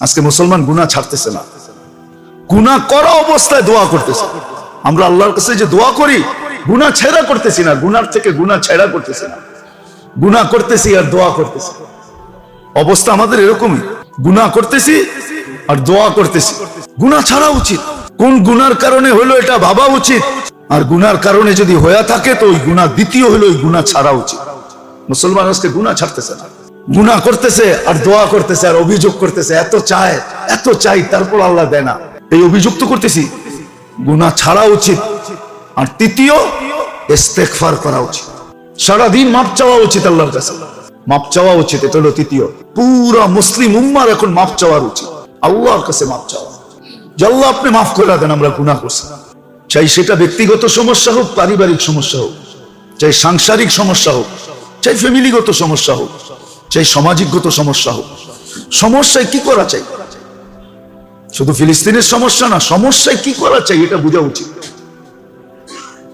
আজকে মুসলমান গুনাহ ছাড়তেছে না। গুনাহ করা অবস্থায় দোয়া করতেছে। আমরা আল্লাহর কাছে যে দোয়া করি, গুনাহ ছেড়া করতেছি না, গুনার থেকে গুনাহ ছেড়া করতেছি না। গুনাহ করতেছি আর দোয়া করতেছি। অবস্থা আমাদের এরকমই। গুনাহ করতেছি আর দোয়া করতেছি। গুনাহ ছাড়া উচিত। কোন গুনার কারণে হলো এটা ভাবা উচিত? আর গুনার কারণে যদি হয়ে থাকে তো ওই গুনাহ দ্বিতীয় হলো ওই গুনাহ ছাড়া উচিত। মুসলমান আজকে গুনাহ ছাড়তেছে না। গুনাহ করতেছে আর দোয়া করতেছে আর অভিযোগ করতেছে, এত চায়, এত চাই, তারপর আল্লাহ দেয় না। এই অভিযোগ তো করতেছি। গুনাহ ছাড়া উচিত। আর তৃতীয়, ইস্তেগফার করা উচিত। সারাদিন মাপ চাওয়া উচিত আল্লাহর কাছে। মাপ চাওয়া উচিত, এটা হলো তৃতীয়। পুরা মুসলিম উম্মার এখন মাপ চাওয়ার উচিত। আল্লাহর কাছে মাপ চাওয়া। যে আল্লাহ আপনি মাফ করে দেন, আমরা গুনাহ করছি। চাই সেটা ব্যক্তিগত সমস্যা হোক, পারিবারিক সমস্যা হোক। চাই সাংসারিক সমস্যা হোক। চাই ফ্যামিলিগত সমস্যা হোক। চাই সামাজিকগত সমস্যা হোক। সমস্যায় কি করা চাই? শুধু ফিলিস্তিনের সমস্যা না, সমস্যায় কি করা চাই এটা বোঝা উচিত।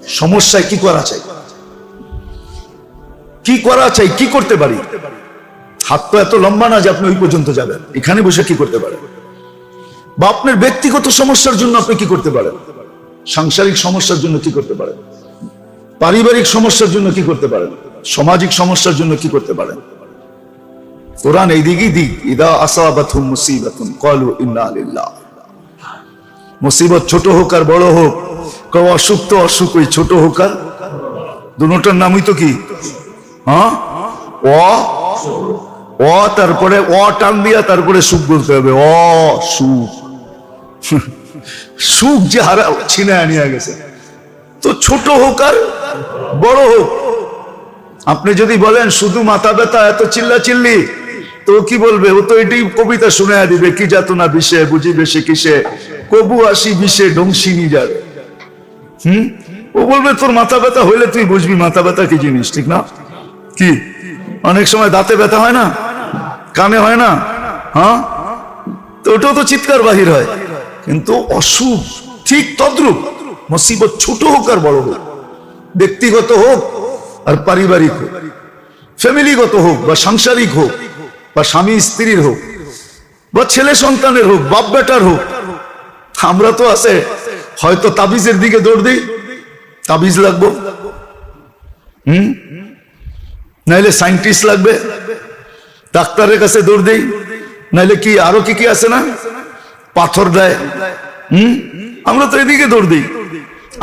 সমস্যায় কি করা চাই? কি করা চাই? কি করতে পারি? হাত তো এত লম্বা না যে আপনি ওই পর্যন্ত যাবেন। এখানে বসে কি করতে পারেন? বা আপনার ব্যক্তিগত সমস্যার জন্য আপনি কি করতে পারেন? সাংসারিক সমস্যার জন্য কি করতে পারেন? পারিবারিক সমস্যার জন্য কি করতে পারেন? সামাজিক সমস্যার জন্য কি করতে পারেন? কোরআন এই দিকই দিক। ইদা আসাবাতুম মুসিবাতুন, ক্বালু ইন্না লিল্লাহ। মুসিবত ছোট হোক আর বড় হোক, কেউ অসুখ তো অসুখ, ওই ছোট হোক আর। দুটার নামই তো কি? হ্যাঁ? অ অ, তারপরে অ টান দিয়া তারপরে সুখ বলতে হবে। অ, সুখ। সুখ যে হারা ছিনে আনিয়া গেছে। তো ছোট হোক আর বড় হোক। আপনি যদি বলেন, শুধু মাথা ব্যথা, এত চিল্লা চিল্লি তো কি বলবে? ও তো এটাই কবিতা শুনে দিবে, কি যাত না বিষে, বুঝিবে সে কিসে? কবু আসি বিষে ডংসিনি যাবে হুম? ও বলবে, তোর মাথা ব্যথা হইলে তুই বুঝবি মাথা ব্যথা কি জিনিস, ঠিক না? কি? অনেক সময় দাঁতে ব্যথা হয় না? কানে হয় না? হ্যাঁ? তো ওটাও তো চিৎকার বাহির হয়। কিন্তু অসুখ ঠিক তদ্রুপ, মুসিবত ছোট হোক আর বড় হোক, ব্যক্তিগত হোক আর পারিবারিক হোক, ফ্যামিলিগত হোক বা সাংসারিক হোক বা স্বামী স্ত্রীর হোক, বা ছেলে সন্তানের হোক, বাপ বেটার হোক, আমরা তো আছে, হয়তো তাবিজের দিকে দৌড় দিই, তাবিজ লাগবো। হুম? নাইলে সাইন্টিস্ট লাগবে, ডাক্তারের কাছে দৌড় দিই, নাইলে কি, আরও কি কি আছে না? পাথর দেয়, হুম? আমরা তো এদিকে দৌড় দিই,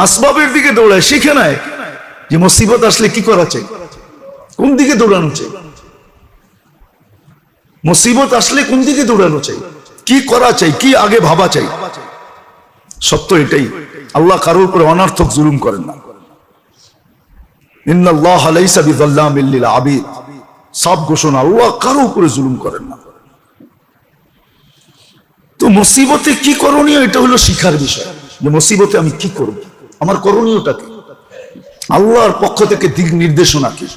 আসবাবের দিকে দৌড়ায়, শিখে নেয়, যে মুসিবত আসলে কি করা চাই কোন দিকে দৌড়ানো চাই মুসিবত আসলে কোন দিকে দৌড়ানো চাই? কি করা চাই? কি আগে ভাবা চাই? সত্য এটাই। আল্লাহ কারোর উপরে অনার্থক জুলুম করেন না। আবিদ সব ঘোষণা আল্লাহ কারও উপরে জুলুম করেন না। তো মুসিবতে কি করণীয় এটা হলো শিখার বিষয়। যে মুসিবতে আমি কি করব? আমার করণীয়টা কি? আল্লাহর পক্ষ থেকে দিক নির্দেশনা কি?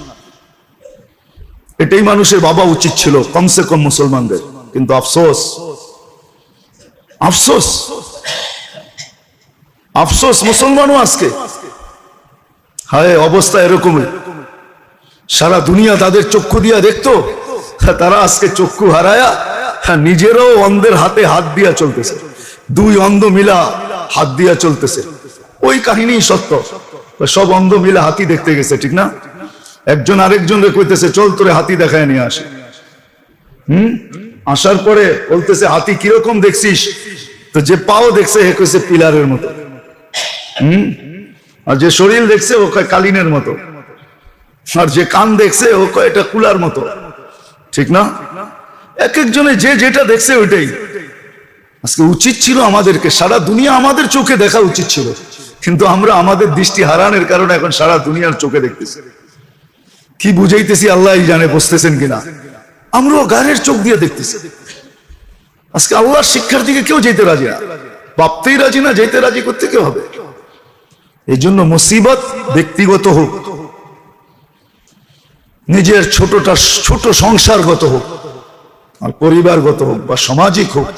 এটাই মানুষের বাবা উচিত ছিল কমসে কম মুসলমানদের। কিন্তু আফসোস আফসোস আফসোস মুসলমানও আজকে। হায় অবস্থা এরকমই। সারা দুনিয়া তাদের চক্ষু দিয়া দেখতো তারা আজকে চক্ষু হারায়া হ্যাঁ, নিজেরাও অন্ধের হাতে হাত দিয়া চলতেছে। দুই অন্ধ মিলা হাত দিয়া চলতেছে। ওই কাহিনী সত্য। সব অন্ধ মিলা হাতি দেখতে গেছে ঠিক না? একজন আরেকজন রে কইতেছে, চল তোরে হাতি দেখায় নিয়ে আসে। হুম? আসার পরে বলতেছে, হাতি কীরকম দেখছিস? তো যে পাও দেখছে, হে কইছে, পিলারের মতো। হুম? আর যে শরীর দেখছে, ও কয়, কালিনের মতো। আর যে কান দেখছে, ও কয়, এটা কুলার মতো। ঠিক না? এক একজনে যে যেটা দেখছে, ওইটাই। আজকে উচিত ছিল আমাদেরকে, সারা দুনিয়া আমাদের চোখে দেখা উচিত ছিল। কিন্তু আমরা আমাদের দৃষ্টি হারানোর কারণে এখন সারা দুনিয়ার চোখে দেখতেছি। কি বুঝাইতেছি আল্লাহ জানে বসতেছেন কিনা? আমরাও গায়ের চোখ দিয়ে দেখতেছি। আজকে আল্লাহর শিক্ষার দিকে কেউ যেতে রাজি না। ভাবতেই রাজি না, যেতে রাজি করতে কেউ হবে? এই জন্য মুসিবত ব্যক্তিগত হোক, নিজের ছোটটা, ছোট সংসারগত হোক, আর পরিবারগত হোক, বা সামাজিক হোক,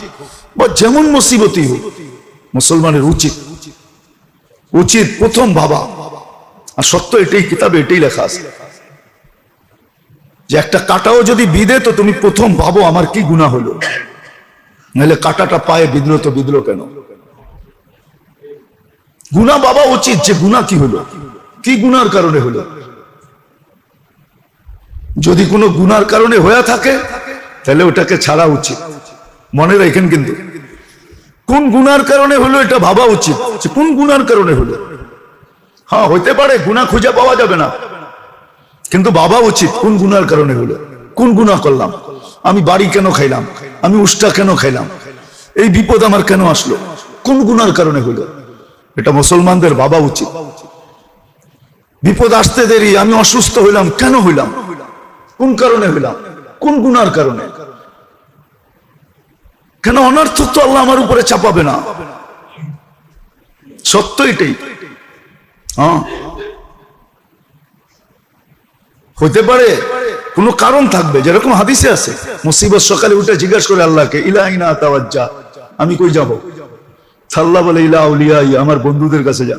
বা যেমন মুসিবতই হোক, মুসলমানের উচিত। উচিত প্রথম ভাবা। আর সত্য এটাই, কিতাবে এটাই লেখা আছে। যে একটা কাটাও যদি বিদে তো তুমি প্রথম ভাবো আমার কি গুণা হলো। নাহলে কাটাটা পায়ে বিঁধলো তো বিঁধলো কেন? গুণা বাবা উচিত যে গুণা কি হলো? কি গুনার কারণে হলো? যদি কোনো গুনার কারণে হয়ে থাকে, তাহলে ওটাকে ছাড়া উচিত। মনে রাখেন কিন্তু, কোন গুনার কারণে হলো এটা ভাবা উচিত কোন গুনার কারণে হলো? হ্যাঁ হইতে পারে গুণা খুঁজে পাওয়া যাবে না। কিন্তু বাবা উচিত, কোন গুনার কারণে হলো? কোন গুণা করলাম? আমি বাড়ি কেন খাইলাম? আমি উষ্টা কেন খাইলাম? এই বিপদ আমার কেন আসলো? কোন গুনার কারণে হলো? এটা মুসলমানদের বাবা উচিত। বিপদ আসতে দেরি, আমি অসুস্থ হইলাম, কেন হইলাম? কোন কারণে হইলাম? কোন গুনার কারণে? কেন অনার্থ তো আল্লাহ আমার উপরে চাপাবে না? সত্য এটাই। হ্যাঁ? হতে পারে, কোনো কারণ থাকবে, যেরকম হাদিসে আছে, মুসিবত সকালে উঠে জিজ্ঞাসা করে আল্লাহকে ইলাহিনা তাওয়াজ্জা, আমি কই যাব? আল্লাহ বলে ইলা উলিয়াই আমার বন্ধুদের কাছে যা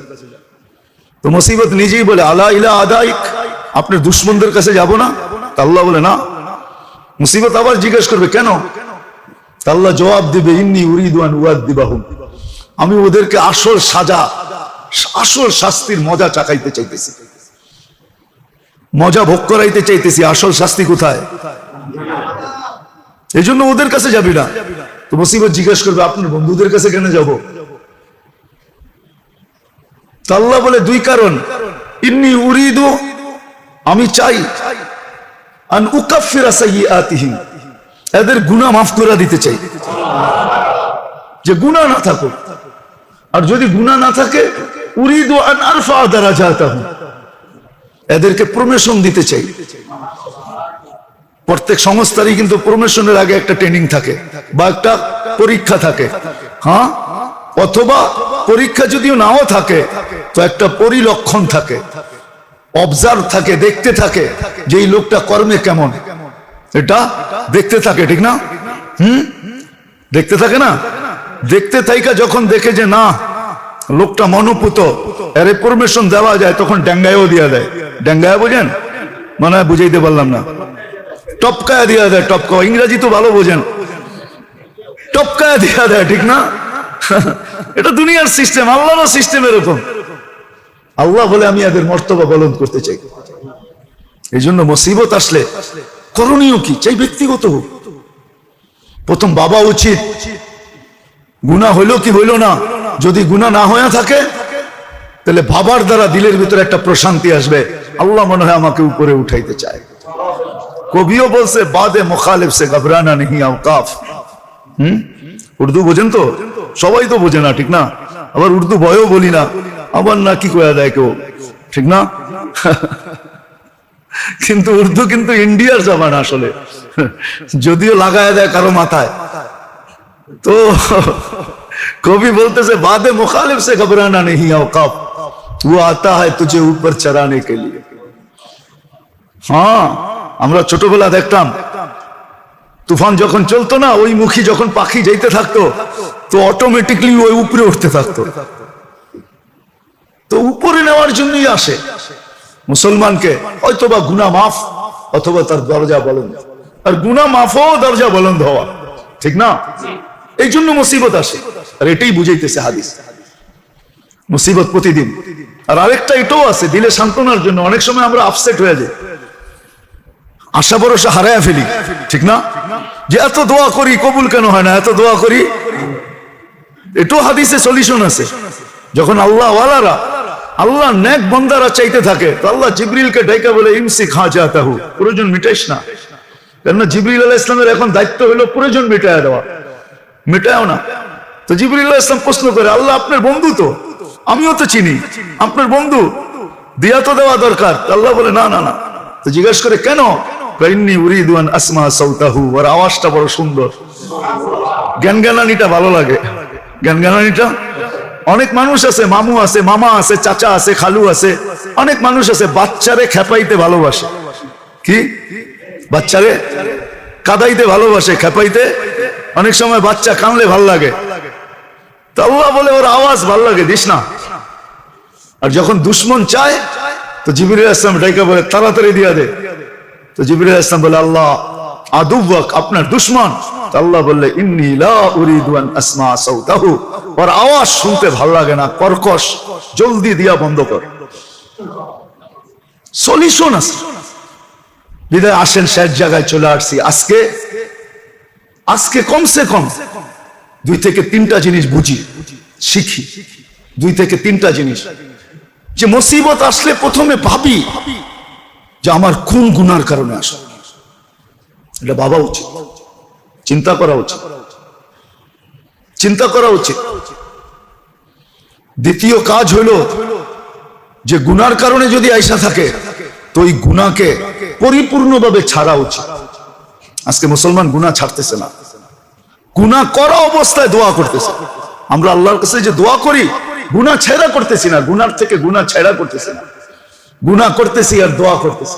তো মুসিবত নিজেই বলে, আলা ইলা আদাইক, আপনার দুশ্মনদের কাছে যাব না? আল্লাহ বলে, না। মুসিবত আবার জিজ্ঞেস করবে, কেন? আল্লাহ জবাব দিবে, ইন্নি উরিদান উয়াদ দিবাহুম আমি ওদেরকে আসল সাজা, আসল শাস্তির মজা চাকাইতে চাইতেছি। মজা ভোগ করাইতে চাইতেছি, আসল শাস্তি কোথায়? এই জন্য ওদের কাছে যাবি না। তো মুসিবত জিজ্ঞেস করবে, আপনার বন্ধুদের কাছে কেন যাব? আল্লাহ বলে, দুই কারণ। ইন্নি উরিদু, আমি চাই আন উকাফিরা সাইয়্যাতিহিম। এদের গুনাহ মাফ করে দিতে চাই। যে গুনাহ না থাকুক। আর যদি গুনাহ না থাকে, উরিদু আন আরফা দারাজাতাহুম এদেরকে প্রমোশন দিতে চাই। প্রত্যেক সংস্থারই কিন্তু প্রমোশনের আগে একটা ট্রেনিং থাকে বা একটা পরীক্ষা থাকে। হ্যাঁ? অথবা পরীক্ষা যদিও নাও থাকে, তো একটা পরিলক্ষণ থাকে। অবজার্ভ থাকে, দেখতে থাকে যে এই লোকটা কর্মে কেমন। এটা দেখতে থাকে, ঠিক না? হুম? দেখতে থাকে না? দেখতে থাইকা যখন দেখে যে না লোকটা মনোপুত। এর পারমিশন দেওয়া যায়, তখন ড্যাঙ্গায়ও দিয়া দেয়। ড্যাঙ্গায় বোঝেন? মনে বুঝাইতে পারলাম না। টপকায় দিয়া দেয় টপকা ইংরেজি তো ভালো বোঝেন। টপকায় দিয়া দেয়, ঠিক না? এটা দুনিয়ার সিস্টেম আল্লাহর সিস্টেম এরকম। আল্লাহ বলে, আমি এদের মর্তবা বলন করতে চাই। এই জন্য মুসিবত আসলে করণীয় কি? চাই ব্যক্তিগত হোক। প্রথম বাবা উচিত। গুণা হইল কি হইল না? যদি গুণা না হয়ে থাকে, তাহলে ভাবার দ্বারা দিলের ভিতরে একটা প্রশান্তি আসবে। আল্লাহ মনে হয় আমাকে উপরে উঠাইতে চায়। কবিও বলছে, বাদে মুখালিফ সে ঘবরানা নেই আওকাফ হুম? উর্দু বোঝেন তো? সবাই তো বোঝে না, ঠিক না? আবার উর্দু ভয়ও বলি না। আবার না কি কয়া দেয় কেউ? ঠিক না? কিন্তু উর্দু কিন্তু ইন্ডিয়ার জবান আসলে। যদিও লাগায় দেয় কারও মাথায়। তো কবি বলতেছে বাদে मुखालिफ से घबराना नहीं औकाफ वो आता है तुझे ऊपर चराने के लिए হ্যাঁ আমরা ছোটবেলা দেখতাম তুফান যখন চলতো না ওই মুখী যখন পাখি যাইতে থাকতো তো অটোমেটিকলি ওই উপরে উঠতে থাকতো তো উপরে নেওয়ার জন্যই আসে মুসলমানকে হয়তো বা গুনা মাফ অথবা তার দরজা বলন্দ আর গুনা মাফও দরজা বলন্দ হওয়া ঠিক না এই জন্য মুসিবত আসে। আর এটাই বুঝাইতেছে হাদিস। মুসিবত প্রতিদিন। আর আরেকটা এটাও আছে, দিলে সান্ত্বনার জন্য। অনেক সময় আমরা আপসেট হয়ে যাই। আশা ভরসা হারায় ফেলি। ঠিক না? যে এত দোয়া করি, কবুল কেন হয় না? এত দোয়া করি। এটাও হাদিসে সলিউশন আছে। যখন আল্লাহ ওয়ালারা, আল্লাহ নেক বন্দারা চাইতে থাকে, তো আল্লাহ জিবরিলকে ডাইকা বলে, ইমসি খা চাহু প্রয়োজন মিটাইস না। কেননা জিবরিল আলাহ ইসলামের এখন দায়িত্ব হলো প্রয়োজন মিটায় দেওয়া। মেটাও না। তো জিবরিল ইসলাম প্রশ্ন করে, আল্লাহ আপনার বন্ধু তো? আমিও তো চিনি। আপনার বন্ধু? দিয়া তো দেওয়া দরকার। আল্লাহ বলে, না না না। তো জিজ্ঞেস করে, কেন? আওয়াজটা বড় সুন্দর। ভালো লাগে। অনেক মানুষ আছে, মামু আছে, মামা আছে, চাচা আছে, খালু আছে। অনেক মানুষ আছে, বাচ্চারে খেপাইতে ভালোবাসে। কি? বাচ্চারে কাদাইতে ভালোবাসে, খেপাইতে অনেক সময় বাচ্চা কানলে ভালো লাগে। তো আল্লাহ বলে, ওর আওয়াজ ভালো লাগে, দিস না। আর যখন দুশ্মন চায়, তো জিবির ইসলাম ডাইকা বলে, তাড়াতাড়ি দিয়া দে। তো জিবির ইসলাম বলে, আল্লাহ আদুবাক আপনার দুশ্মন। আল্লাহ বললে, ইন্নি লা উরিদু আন আসমা সাউতাহু। ওর আওয়াজ শুনতে ভালো লাগে না, কর্কশ, জলদি দিয়া বন্ধ কর। সলিউশন আছে। বিদায়, আসেন, শেষ জায়গায় চলে আসছি। আজকে আজকে কমসে কম দুই থেকে তিনটা জিনিস বুঝি, শিখি। দুই থেকে তিনটা জিনিস। যে মুসিবত আসলে প্রথমে ভাবি যে আমার কোন গুনার কারণে আসে। এটা ভাবা উচিত। চিন্তা করা উচিত। চিন্তা করা উচিত। দ্বিতীয় কাজ হলো যে গুনার কারণে যদি আইসা থাকে, তো ওই গুনাকে পরিপূর্ণভাবে ছাড়া উচিত। আজকে মুসলমান গুনাহ ছাড়তেছে না। গুনাহ করা অবস্থায় দোয়া করতেছে। আমরা আল্লাহর কাছে যে দোয়া করি, গুনাহ ছেড়া করতেছি না গুনার থেকে গুনাহ ছেড়া করতেছি না। গুনাহ করতেছি আর দোয়া করতেছি।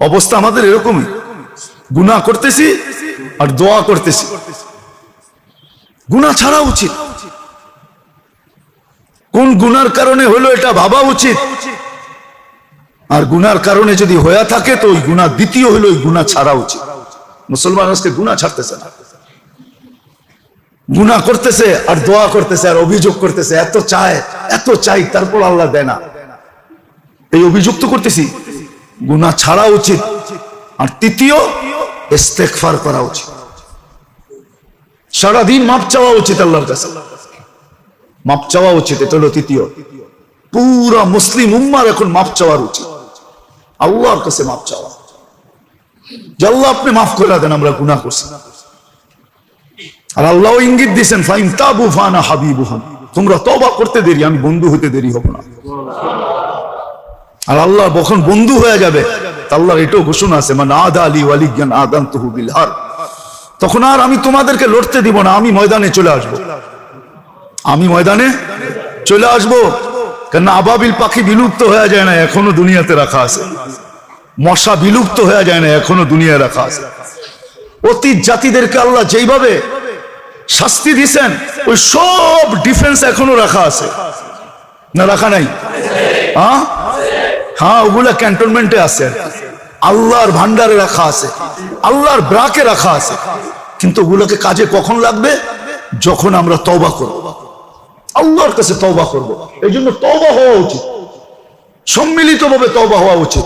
অবস্থা আমাদের এরকমই। গুনাহ করতেছি আর দোয়া করতেছি। গুনাহ ছাড়া উচিত। কোন গুনার কারণে হলো এটা ভাবা উচিত? আর গুনার কারণে যদি হয়ে থাকে তো ওই গুণা দ্বিতীয় হলো ওই গুণা ছাড়া উচিত। মুসলমান আজকে গুণা ছাড়তেছে না। গুণা করতেছে আর দোয়া করতেছে আর অভিযোগ করতেছে, এত চায়, এত চাই, তারপর আল্লাহ দেয় না। এই অভিযোগ তো করতেছি। গুণা ছাড়া উচিত। আর তৃতীয় ইস্তেকফার করা উচিত। সারাদিন মাপ চাওয়া উচিত আল্লাহর কাছে। মাপ চাওয়া উচিত, এটা হলো তৃতীয়। পুরা মুসলিম উম্মার এখন মাপ চাওয়ার উচিত। আল্লাহর কাছে মাপ চাওয়া। আপনি মাফ করে দেন, আমরা গুনাহ করছি। আর আল্লাহ ইঙ্গিত দিয়েছেন, ফাইন হাবিবুহান তোমরা তবা করতে দেরি, আমি বন্ধু হতে দেরি হব না। আর আল্লাহ বন্ধু হয়ে যাবে এটাও ঘোষণা আছে মানে আদা আলী আদান বিলহার তখন আর আমি তোমাদেরকে লড়তে দিব না, আমি ময়দানে চলে আসব। আমি ময়দানে চলে আসব কেন আবাবিল পাখি বিলুপ্ত হয়ে যায় না, এখনও দুনিয়াতে রাখা আছে। মশা বিলুপ্ত হয়ে যায় না, এখনও দুনিয়ায় রাখা আছে। অতীত জাতিদেরকে আল্লাহ যেইভাবে শাস্তি দিছেন, ওই সব ডিফেন্স এখনও রাখা আছে। না, রাখা নাই? হ্যাঁ? হ্যাঁ ওগুলা ক্যান্টনমেন্টে আছে। আল্লাহর ভান্ডারে রাখা আছে। আল্লাহর ব্রাকে রাখা আছে। কিন্তু ওগুলোকে কাজে কখন লাগবে? যখন আমরা তওবা করব। আল্লাহর কাছে তওবা করব। এই জন্য তওবা হওয়া উচিত। সম্মিলিতভাবে তওবা হওয়া উচিত।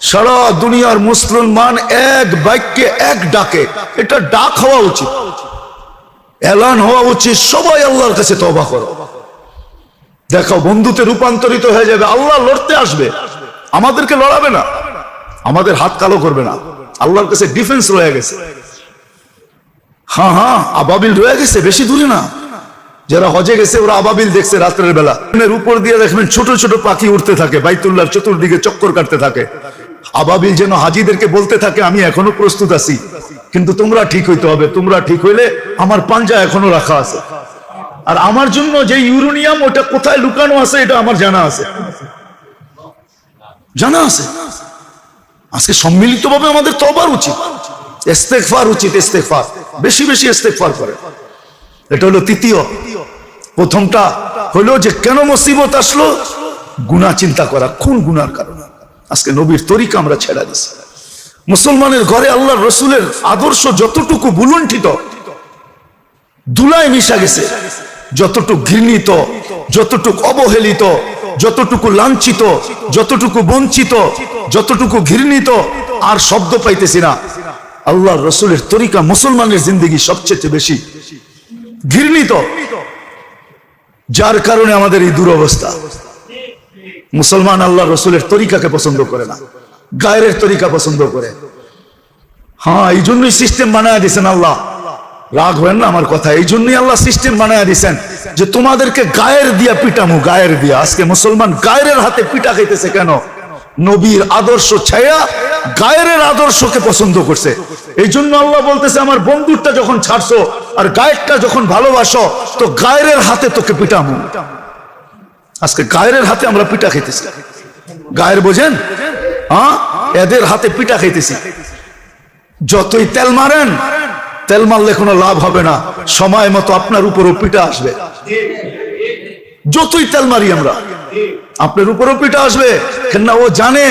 সারা দুনিয়ার মুসলমান এক বাক্যে, এক ডাকে। এটা ডাক হওয়া উচিত। এলান হওয়া উচিত। সবাই আল্লাহর কাছে তওবা করো। দেখো বন্ধুতে রূপান্তরিত হয়ে যাবে। আল্লাহ লড়তে আসবে। আমাদেরকে লড়াবে না। আমাদের হাত কালো করবে না। আল্লাহর কাছে ডিফেন্স রয়ে গেছে। হ্যাঁ হ্যাঁ আবাবিল রয়ে গেছে। বেশি দূরে না। যারা হজে গেছে, ওরা আবাবিল দেখছে রাত্রের বেলা। উপর দিয়ে দেখবেন ছোট ছোট পাখি উঠতে থাকে। বাইতুল্লাহর চতুর্দিকে চক্কর কাটতে থাকে। আবাবিল যেন হাজিদেরকে বলতে থাকে, আমি এখনও প্রস্তুত আছি। কিন্তু তোমরা ঠিক হইতে হবে। তোমরা ঠিক হইলে আমার পাঞ্জা এখনও রাখা আছে। আর আমার জন্য যে ইউরোনিয়াম, ওটা কোথায় লুকানো আছে, এটা আমার জানা আছে। জানা আছে। আজকে সম্মিলিতভাবে আমাদের তবার উচিত। ইস্তেগফার উচিত, ইস্তেগফার। বেশি বেশি ইস্তেগফার করে। এটা হলো তৃতীয়। প্রথমটা হলো যে, কেন মুসিবত আসলো? গুনাহ চিন্তা করা। কোন গুনার কারণে? আজকে নবীর তরিকা আমরা ছেড়া দিছি। মুসলমানের ঘরে আল্লাহ রসুলের আদর্শ যতটুকু বুলুণ্ঠিত দুলায় মিশা গেছে। যতটুকু ঘৃণিত, যতটুকু অবহেলিত, যতটুকু লাঞ্ছিত, যতটুকু বঞ্চিত, যতটুকু ঘৃণিত, আর শব্দ পাইতেছি না। আল্লাহ রসুলের তরিকা মুসলমানের জিন্দগি সবচেয়ে বেশি ঘৃণিত, যার কারণে আমাদের এই দুরবস্থা। মুসলমান আল্লাহ রসুলের তরিকাকে পছন্দ করে না, গায়ের তরিকা পছন্দ করে। হ্যাঁ এই জন্যই সিস্টেম বানায় দিয়েছেন আল্লাহ। রাগ হয় না আমার কথা, এই জন্যই আল্লাহ সিস্টেম বানায় দিয়েছেন যে তোমাদেরকে গায়ের দিয়া পিটামু, গায়ের দিয়া। আজকে মুসলমান গায়ের হাতে পিটা খাইতেছে কেন? নবীর আদর্শ ছায়া গায়ের আদর্শকে পছন্দ করছে। এই জন্য আল্লাহ বলতেছে, আমার বন্ধুরটা যখন ছাড়ছো আর গায়েরটা যখন ভালোবাসো, তো গায়ের হাতে তোকে পিটামু। আজকে গায়ের হাতে আমরা পিঠা খাইতেছি। গায়ের বোঝেন? হ্যাঁ? এদের হাতে পিঠা খাইতেছি। যতই তেল মারেন তেল মারলে কোনো লাভ হবে না। সময় মতো আপনার উপরও পিটা আসবে। যতই তেল মারি আমরা আপনার উপরও পিঠা আসবে। কেননা ও জানে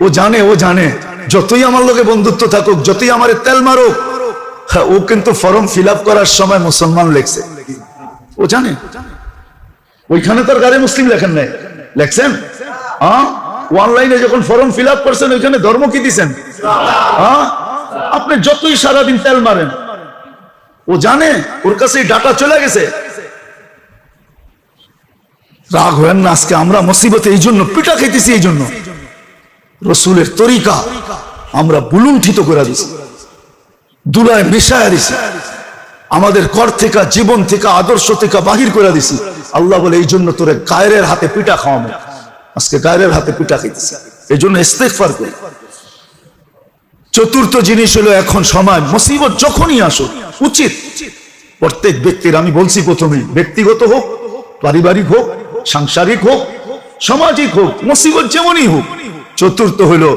ও জানে ও জানে। যতই আমার লোকে বন্ধুত্ব থাকুক যতই আমার তেল মারুক হ্যাঁ, ও কিন্তু ফর্ম ফিল করার সময় মুসলমান লেখছে ও জানে? ওইখানে তো আর গাড়ি মুসলিম লেখেন নাই। লেখছেন? হ্যাঁ? অনলাইনে যখন ফর্ম ফিল আপ করছেন, ওইখানে ধর্ম কি দিছেন? হ্যাঁ? আপনি যতই সারাদিন তেল মারেন, ও জানে, ওর কাছে ডাটা চলে গেছে। রাগ হয়েন না আজকে, আমরা মুসিবতে এই জন্য, পিঠা খেতেছি এই জন্য। রসুলের তরিকা, আমরা বুলুণ্ঠিত করে দিছি। দুলায় মিশায় দিছি। আমাদের কর থেকে, জীবন থেকে, আদর্শ থেকে বাহির করে দিছি। আল্লাহ বলে, এই জন্য তোরে গায়ের হাতে পিঠা খাওয়াবো। আজকে গায়ের হাতে পিঠা খাইতেছি। এই জন্য ইস্তেকফার করি। চতুর্থ জিনিস হলো এখন সময়। মুসিবত যখনই আসুক, উচিত। প্রত্যেক ব্যক্তির, আমি বলছি প্রথমেই, ব্যক্তিগত হোক, পারিবারিক হোক, সাংসারিক হোক, সামাজিক হোক, মুসিবত যেমনই হোক। চতুর্থ হলো,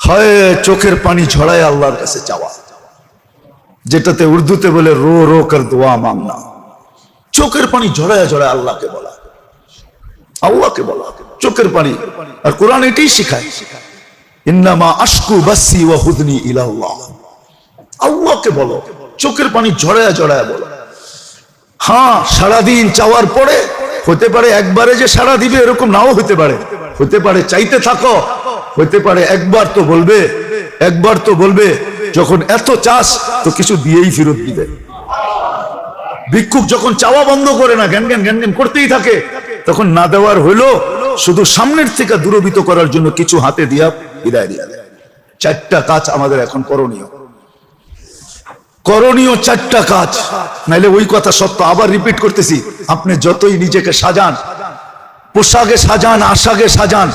হয় চোখের পানি ঝড়ায় আল্লাহর কাছে চাওয়া যেটাতে উর্দুতে বলে রো রো কর দোয়া মাংনা চোখের পানি ঝড়ায় ঝড়ায় আল্লাহকে বলা। আল্লাহকে বলা। চোখের পানি। আর কোরআন এটাই শিখায়। ইন্নামা আশকু বাসি ওয়া হুদনি ইলাল্লাহ। আল্লাহকে বলো। চোখের পানি ঝড়ায় ঝড়ায় বলো। হ্যাঁ সারাদিন চাওয়ার পরে হতে পারে একবারে যে সারা দিবে এরকম নাও হতে পারে। হতে পারে চাইতে থাকো। হতে পারে একবার তো বলবে। একবার তো বলবে। যখন এত চাস, তো কিছু দিয়েই ফেরত দিবে। ভিক্ষুক যখন চাওয়া বন্ধ করে না, জ্ঞান জ্ঞান জ্ঞান জ্ঞান করতেই থাকে, তখন না দেওয়ার হইল, শুধু সামনের থেকে দূরবিত করার জন্য কিছু হাতে দিয়া বিদায় দিয়া দেয়। চারটা কাজ আমাদের এখন করণীয়। করণীয় চারটা কাজ। নাইলে ওই কথা সত্য, আবার রিপিট করতেছি, আপনি যতই নিজেকে সাজান, পোশাকে সাজান, আশাকে সাজান,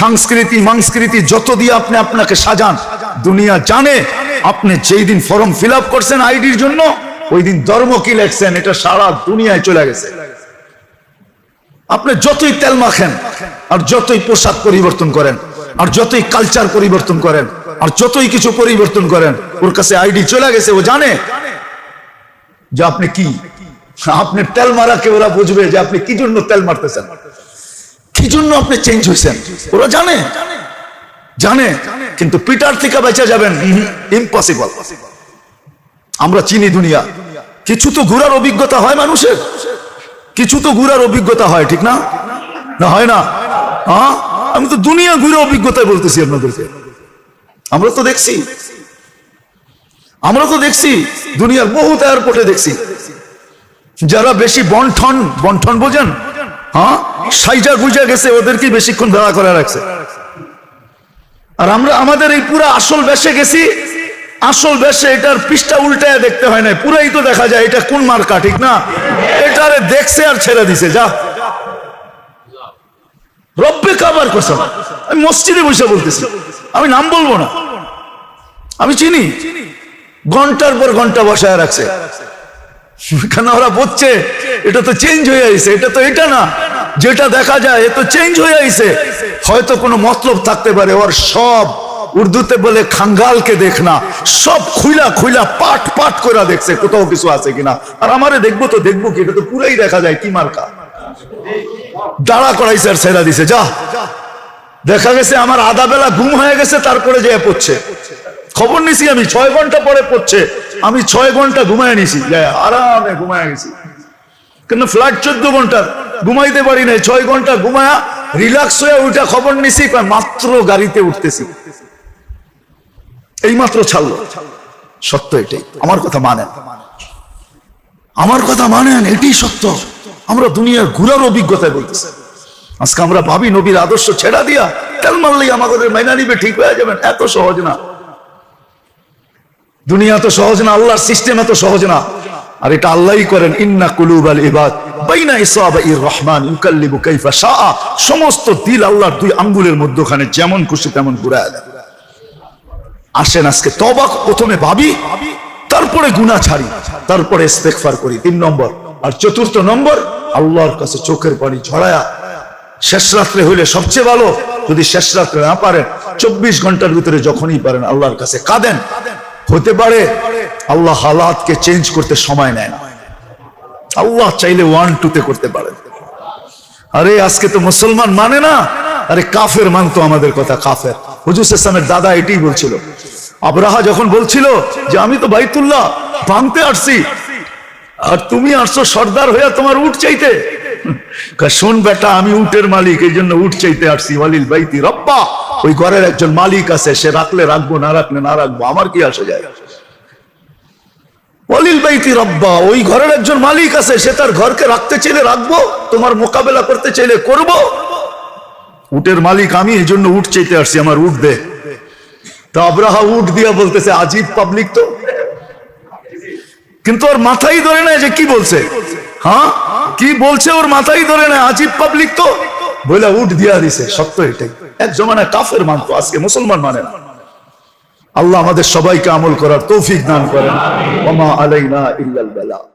সংস্কৃতি, মাংস্কৃতি, যত দিয়ে আপনি আপনাকে সাজান, দুনিয়া জানে আপনি যেই দিন ফর্ম ফিল আপ করছেন আইডির জন্য, ওই দিন ধর্ম কি লেখছেন, এটা সারা দুনিয়ায় চলে গেছে। আপনি যতই তেল মাখেন, আর যতই পোশাক পরিবর্তন করেন, আর যতই কালচার পরিবর্তন করেন, আর যতই কিছু পরিবর্তন করেন, ওর কাছে আইডি চলে গেছে, ও জানে যে আপনি কি। আপনি তেল মারাকে ওরা বুঝবে যে আপনি কি জন্য তেল মারতেছেন? কি জন্য আপনি চেঞ্জ হয়েছেন? ওরা জানে। জানে, কিন্তু পিটার থেকে বেঁচে যাবেন ইম্পসিবল আমরা চিনি দুনিয়া। কিছু তো ঘোরার অভিজ্ঞতা হয় মানুষের। কিছু তো ঘুরার অভিজ্ঞতা হয়, ঠিক না? না, হয় না? হ্যাঁ? আমি তো দুনিয়া ঘুরে অভিজ্ঞতায় বলতেছি আপনাদেরকে। আমরা তো দেখছি। আমরা তো দেখছি, দুনিয়ার বহুত এয়ারপোর্টে দেখছি। যারা বেশি বন্ঠন বন্ঠন বোঝেন? হ্যাঁ? সাইজা গুজা গেছে ওদেরকে বেশিক্ষণ ভাড়া করে রাখছে আর আমরা আমাদের এই পুরো আসল বেশে গেছি। আসল বেশে এটার পৃষ্ঠা উল্টায় দেখতে হয় না পুরাই তো দেখা যায় এটা কোন মার্কা, ঠিক না? এটারে দেখছে আর ছেড়ে দিছে, যা। রব্বে কাবার কসম। আমি মসজিদে বসে বলতেছি। আমি নাম বলব না। আমি চিনি। ঘণ্টার পর ঘণ্টা বসায় রাখছে। কেন ওরা বলছে? এটা তো চেঞ্জ হয়ে আইছে। এটা তো এটা না। যেটা দেখা যায়, এ তো চেঞ্জ হয়ে আইছে। হয়তো কোনো মতলব থাকতে পারে, ওর সব উর্দুতে বলে খাঙ্গালকে দেখ না, সব খুইলা খুইলা পাট পাট করে দেখছে, কোথাও কিছু আছে কিনা। আর আমারে দেখব তো দেখব কি, এটা তো পুরাই দেখা যায়, কি মার্কা। দাঁড়া করাইছে আর ছেড়া দিছে, যা। দেখা গেছে আমার আধা বেলা ঘুম হয়ে গেছে, তারপরে যে পড়ছে। খবর নিছি আমি, ছয় ঘণ্টা পরে পড়ছে। আমি ছয় ঘণ্টা ঘুমায় নিছি আরামে ঘুমায় গেছি। কিন্তু ফ্লাইট চোদ্দ ঘণ্টা ঘুমাইতে পারি নাই, ছয় ঘণ্টা ঘুমায়া রিল্যাক্স হয়ে উঠা খবর নিছি মাত্র গাড়িতে উঠতেছি। এই মাত্র ছাড়লো। সত্য এটাই। আমার কথা মানেন। আমার কথা মানেন, এটাই সত্য। আমরা দুনিয়ার ঘুরার অভিজ্ঞতায় বলতেছি। আজকে আমরা ভাবি নবীর আদর্শ ছেড়া দিয়া তেল মারলেই আমাদের মাইনা নিবে, ঠিক হয়ে যাবেন। এত সহজ না। দুনিয়া তো সহজ না, আল্লাহর সিস্টেম এত সহজ না। আর এটা আল্লাহই করেন, ইন্না কুলুব আল ইবাদ, বাইনা ইসাবা ইর রহমান, ইউকাল্লিবু কাইফা শাআ। সমস্ত দিল আল্লাহর দুই আঙ্গুলের মধ্যখানে যেমন খুশি তেমন ঘুরায় দেন। আসেন আজকে তবা প্রথমে ভাবি, তারপরে গুনাহ ছাড়ি, তারপরে ইস্তেগফার করি। তিন নম্বর আর চতুর্থ নম্বর, আল্লাহর কাছে চোখের পানি ঝরায়া। শেষ রাত্রে হইলে সবচেয়ে ভালো, যদি শেষ রাত্রে না পারেন, চব্বিশ ঘণ্টার ভিতরে যখনই পারেন, আল্লাহর কাছে কাঁদেন। হতে পারে, আল্লাহ হালাতকে চেঞ্জ করতে সময় নেয় না। আল্লাহ চাইলে ওয়ান টুতে করতে পারে আরে, আজকে তো মুসলমান মানে না? আরে, কাফের মানতো আমাদের কথা, কাফের। হুজুর ইসলামের দাদা এটাই বলছিল। আবরাহা যখন বলছিল যে, আমি তো বাইতুল্লাহ, ভাঙতে আসছি। আর তুমি আসছো সর্দার হইয়া তোমার উঠ চাইতে। শোন বেটা, আমি উটের মালিক এই জন্য উঠ চাইতে আসছি। বাইতি রব্বা। ওই ঘরের একজন মালিক আছে, সে রাখলে রাখব, না রাখলে না রাখব, আমার কি আসে যায়? ওয়ালিল বাইতি রব্বা, ওই ঘরের একজন মালিক আছে, সে তার ঘরকে রাখতে চাইলে রাখব, তোমার মোকাবেলা করতে চাইলে করব। উটের মালিক, আমি এই জন্য উঠ চাইতে আসছি, আমার উঠ দে। তো আব্রাহা উঠ দিয়া বলতেছে, আজিব পাবলিক তো? কিন্তু ওর মাথাই ধরে না যে কি বলছে? হ্যাঁ? কি বলছে ওর মাথাই ধরে না আজিব পাবলিক তো? বলে উঠ দিয়া দিছে, সত্য এটাই। এক জমানায় কাফের মানত, আজকে মুসলমান মানে না। আল্লাহ আমাদের সবাইকে আমল করার তৌফিক দান করেন। ওমা আলাইনা ইল্লাল বেলা।